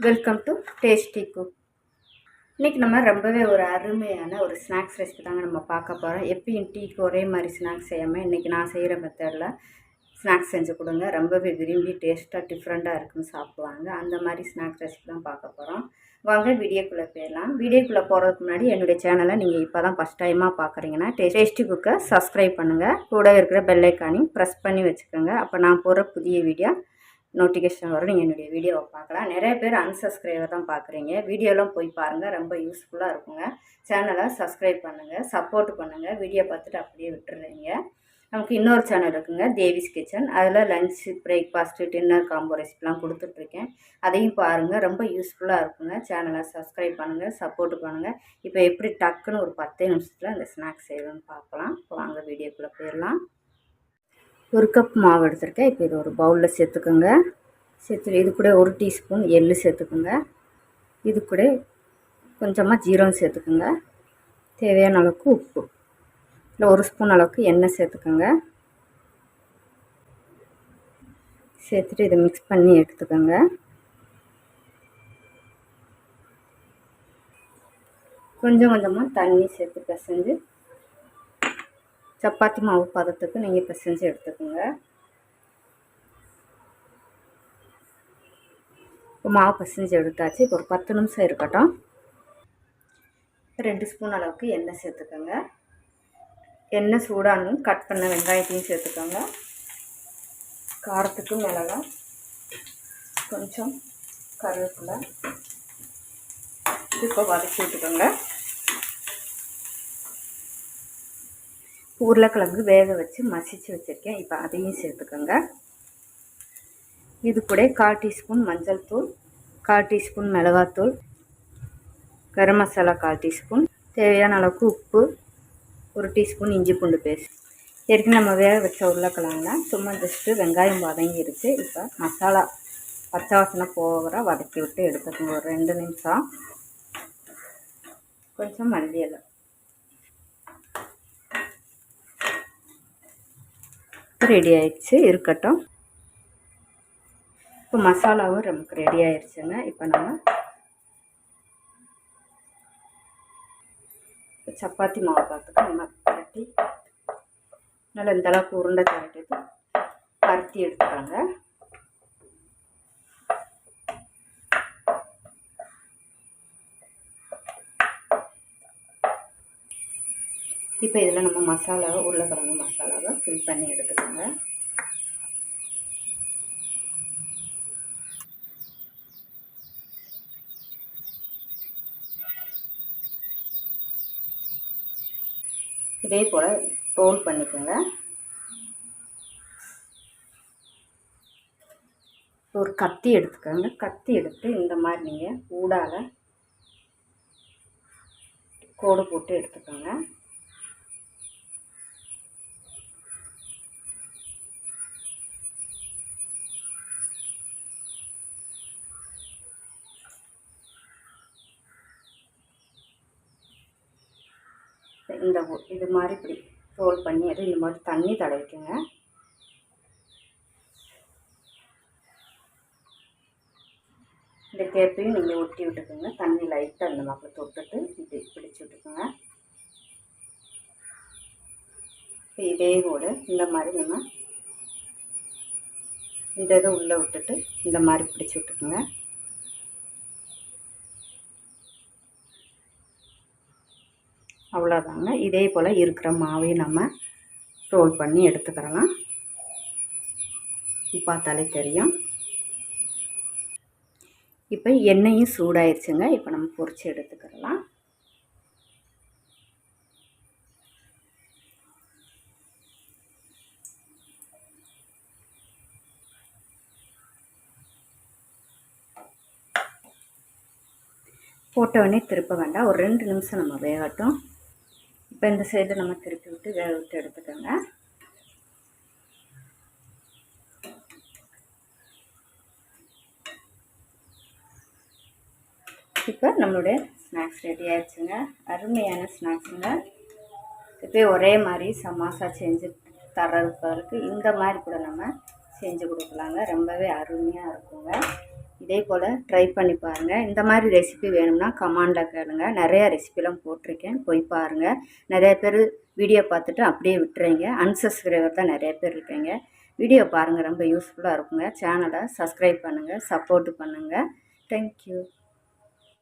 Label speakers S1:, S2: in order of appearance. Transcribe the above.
S1: Welcome to tasty cook இன்றைக்கி நம்ம ரொம்பவே ஒரு அருமையான ஒரு ஸ்நாக்ஸ் ரெசிபி தாங்க நம்ம பார்க்க போகிறோம் எப்பயும் டீக்கு ஒரே மாதிரி ஸ்நாக்ஸ் செய்யாமல் இன்றைக்கி நான் செய்கிற மெத்தடில் ஸ்நாக்ஸ் செஞ்சு கொடுங்க. ரொம்பவே விரும்பி டேஸ்ட்டாக டிஃப்ரெண்ட்டாக இருக்குன்னு சாப்பிடுவாங்க. அந்த மாதிரி ஸ்நாக்ஸ் ரெசிபி தான் பார்க்க போகிறோம் வாங்க வீடியோக்குள்ளே போயிடலாம். வீடியோக்குள்ளே போகிறதுக்கு முன்னாடி என்னுடைய சேனலை நீங்கள் இப்போ தான் ஃபஸ்ட் டைமாக பார்க்குறீங்கன்னா டேஸ்டி குக்கை சப்ஸ்கிரைப் பண்ணுங்கள் கூட இருக்கிற பெல்லைக்கானையும் ப்ரெஸ் பண்ணி வச்சுக்கோங்க. அப்போ நான் போகிற புதிய வீடியோ நோட்டிஃபிகேஷன் வரும். நீங்கள் என்னுடைய வீடியோவை பார்க்கலாம். நிறைய பேர் அன்சப்ஸ்கிரைபர் தான் பார்க்குறீங்க. வீடியோலாம் போய் பாருங்கள் ரொம்ப யூஸ்ஃபுல்லாக இருக்குங்க. சேனலை சப்ஸ்கிரைப் பண்ணுங்கள் சப்போர்ட் பண்ணுங்கள் வீடியோ பார்த்துட்டு அப்படியே விட்டுறீங்க நமக்கு இன்னொரு சேனல் இருக்குங்க. தேவிஸ் கிச்சன். அதில் லஞ்ச் பிரேக்ஃபாஸ்ட்டு டின்னர் காம்போ ரெசிபிலாம் கொடுத்துட்ருக்கேன். அதையும் பாருங்கள் ரொம்ப யூஸ்ஃபுல்லாக இருக்குங்க. சேனலை சப்ஸ்கிரைப் பண்ணுங்கள் சப்போர்ட் பண்ணுங்கள் இப்போ எப்படி டக்குன்னு ஒரு பத்தே நிமிஷத்தில் அந்த ஸ்நாக்ஸ் செய்யணும்னு பார்க்கலாம். இப்போ வாங்க வீடியோக்குள்ளே போயிடலாம். ஒரு கப் மாவு எடுத்திருக்கேன். இப்போ இது ஒரு பவுலில் சேர்த்துக்கோங்க. சேர்த்து இது கூட ஒரு டீஸ்பூன் எள்ளு சேர்த்துக்கோங்க. இது கூட கொஞ்சமாக ஜீரம் சேர்த்துக்கோங்க. தேவையான அளவுக்கு உப்பு. இல்லை ஒரு ஸ்பூன் அளவுக்கு எண்ணெய் சேர்த்துக்கோங்க. சேர்த்துட்டு இதை மிக்ஸ் பண்ணி எடுத்துக்கோங்க. கொஞ்சம் கொஞ்சமாக தண்ணி சேர்த்து பிசைஞ்சு சப்பாத்தி மாவு பதத்துக்கு நீங்கள் பிசைஞ்சு எடுத்துக்கோங்க. இப்போ மாவு பசஞ்சு எடுத்தாச்சு. இப்போ ஒரு பத்து நிமிஷம் இருக்கட்டும். ரெண்டு ஸ்பூன் அளவுக்கு எண்ணெய் சேர்த்துக்கோங்க. எண்ணெய் சூடானும் கட் பண்ண வெங்காயத்தையும் சேர்த்துக்கோங்க. காரத்துக்கு மிளகா கொஞ்சம் கருவேப்பிலை இப்போ வதக்கி விட்டுக்கோங்க. உருளைக்கிழங்கு வேக வச்சு மசிச்சு வச்சுருக்கேன். இப்போ அதையும் சேர்த்துக்கோங்க. இது கூட கால் டீஸ்பூன் மஞ்சள் தூள் கால் டீஸ்பூன் மிளகாத்தூள் கரம் மசாலா கால் டீஸ்பூன் தேவையான அளவுக்கு உப்பு ஒரு டீஸ்பூன் இஞ்சி பூண்டு பேஸ்ட். ஏற்கனவே நம்ம வேக வச்ச உருளைக்கிழங்குனா சும்மா ஜஸ்ட்டு வெங்காயம் வதங்கி இருக்குது இப்போ மசாலா பச்சை வாசனை போகிற வதக்கி விட்டு எடுத்துக்கோங்க. ஒரு ரெண்டு நிமிஷம். கொஞ்சம் மல்லியலை ரெடி ஆயிடுச்சு இருக்கட்டும். இப்போ மசாலாவும் நமக்கு ரெடி ஆயிடுச்சுங்க. இப்போ நம்ம சப்பாத்தி மாவு பார்த்துட்டு நம்ம பரட்டி நல்லா இந்தளவுக்கு உருண்டை திரட்டிட்டு பருத்தி எடுத்துக்கோங்க இப்போ இதில் நம்ம மசாலாவை உருளைக்கிழங்கு மசாலாவை ஃபில் பண்ணி எடுத்துக்கோங்க. இதே போல் ரோல் பண்ணிக்கோங்க. ஒரு கத்தி எடுத்துக்கோங்க. கத்தி எடுத்து இந்த மாதிரி நீங்கள் ஊடால கோடு போட்டு எடுத்துக்கோங்க. இந்த இது மாதிரி இப்படி ரோல் பண்ணி அது இந்த மாதிரி தண்ணி தடவிக்குங்க. இந்த கேப்பையும் நீங்கள் ஒட்டி விட்டுக்கோங்க. தண்ணி லைட்டாக இந்த மாதிரி தொட்டுட்டு இப்படி பிடிச்சி விட்டுக்கோங்க. இப்போ இதே கூட இந்த மாதிரி நம்ம இந்த இதை உள்ளே விட்டுட்டு இந்த மாதிரி பிடிச்சி விட்டுக்கோங்க. அவ்வளோதாங்க இதே போல் இருக்கிற மாவையும் நம்ம ரோல் பண்ணி எடுத்துக்கிறலாம். பார்த்தாலே தெரியும். இப்போ எண்ணெயும் சூடாயிருச்சுங்க. இப்போ நம்ம பொரித்து எடுத்துக்கிறலாம். போட்டவுடனே திருப்ப வேண்டாம். ஒரு ரெண்டு நிமிஷம் நம்ம வேகட்டும். இப்போ இந்த சைடு நம்ம திருப்பி விட்டு வேக விட்டு எடுத்துக்கோங்க. இப்போ நம்மளுடைய ஸ்நாக்ஸ் ரெடி ஆயிடுச்சுங்க. அருமையான ஸ்நாக்ஸுங்க இப்போ ஒரே மாதிரி சமாசா செஞ்சு தர்றதுக்கு இந்த மாதிரி கூட நம்ம செஞ்சு கொடுக்கலாங்க. ரொம்பவே அருமையாக இருக்குங்க. இதே போல் ட்ரை பண்ணி பாருங்கள் இந்த மாதிரி ரெசிபி வேணும்னா கமாண்டில் கேளுங்க. நிறையா ரெசிபிலாம் போட்டிருக்கேன். போய் பாருங்கள் நிறைய பேர் வீடியோ பார்த்துட்டு அப்படியே விட்டுறீங்க. அன்சப்ஸ்கிரைபர் தான் நிறைய பேர் இருக்கீங்க. வீடியோ பாருங்கள் ரொம்ப யூஸ்ஃபுல்லாக இருக்குங்க. சேனலை சப்ஸ்கிரைப் பண்ணுங்கள் சப்போர்ட் பண்ணுங்கள் தேங்க்யூ